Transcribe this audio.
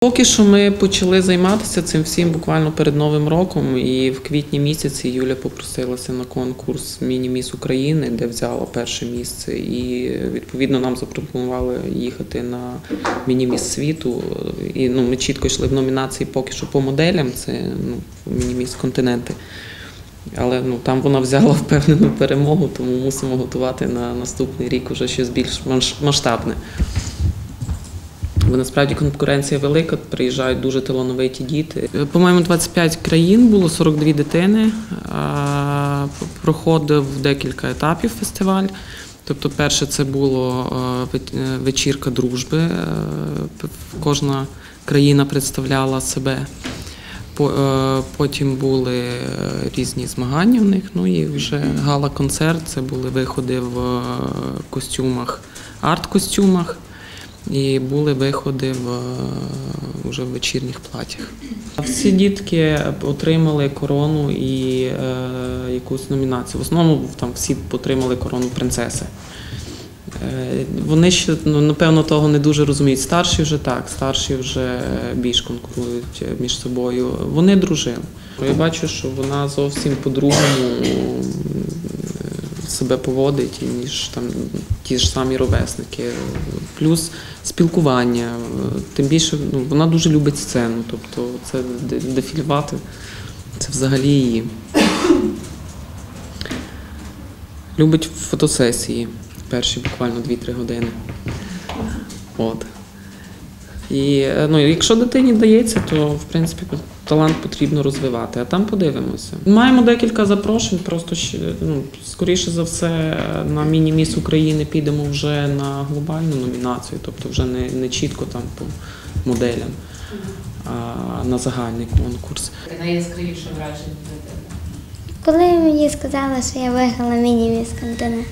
Поки що ми почали займатися цим всім буквально перед Новим роком, і в квітні місяці Юля попросилася на конкурс Міні-міс України, де взяла перше місце. І відповідно нам запропонували їхати на міні-міс світу. І ну, ми чітко йшли в номінації поки що по моделям, це ну, міні-міс континенти. Але ну, там вона взяла впевнену перемогу, тому мусимо готувати на наступний рік уже щось більш масштабне. Бо насправді конкуренція велика, приїжджають дуже талановиті діти. Е, По-моєму, 25 країн було 42 дитини. Проходив декілька етапів фестиваль. Тобто, перше це було е, е, вечірка дружби. Кожна країна представляла себе. Потім були різні змагання в них. Ну і вже гала-концерт. Це були виходи в костюмах, арт-костюмах. І були виходи в е, вже в вечірніх платях. Всі дітки отримали корону і е, якусь номінацію. В основному там всі отримали корону принцеси. Е, Вони ще ну, напевно того не дуже розуміють. Старші вже так, старші вже більш конкурують між собою. Вони дружили. Я бачу, що вона зовсім по-другому себе поводить, ніж там ті ж самі ровесники. Плюс спілкування. Тим більше ну, вона дуже любить сцену, тобто це дефілювати це взагалі її. Любить фотосесії перші буквально 2-3 години. От. І е, ну, якщо дитині дається, то в принципі талант потрібно розвивати, а там подивимося. Маємо декілька запрошень, просто ну, скоріше за все на міні-міс України підемо вже на глобальну номінацію, тобто вже не, не чітко там по моделям, а на загальний конкурс. Найяскравіше враження? Коли мені сказали, що я виграла міні-міс континент.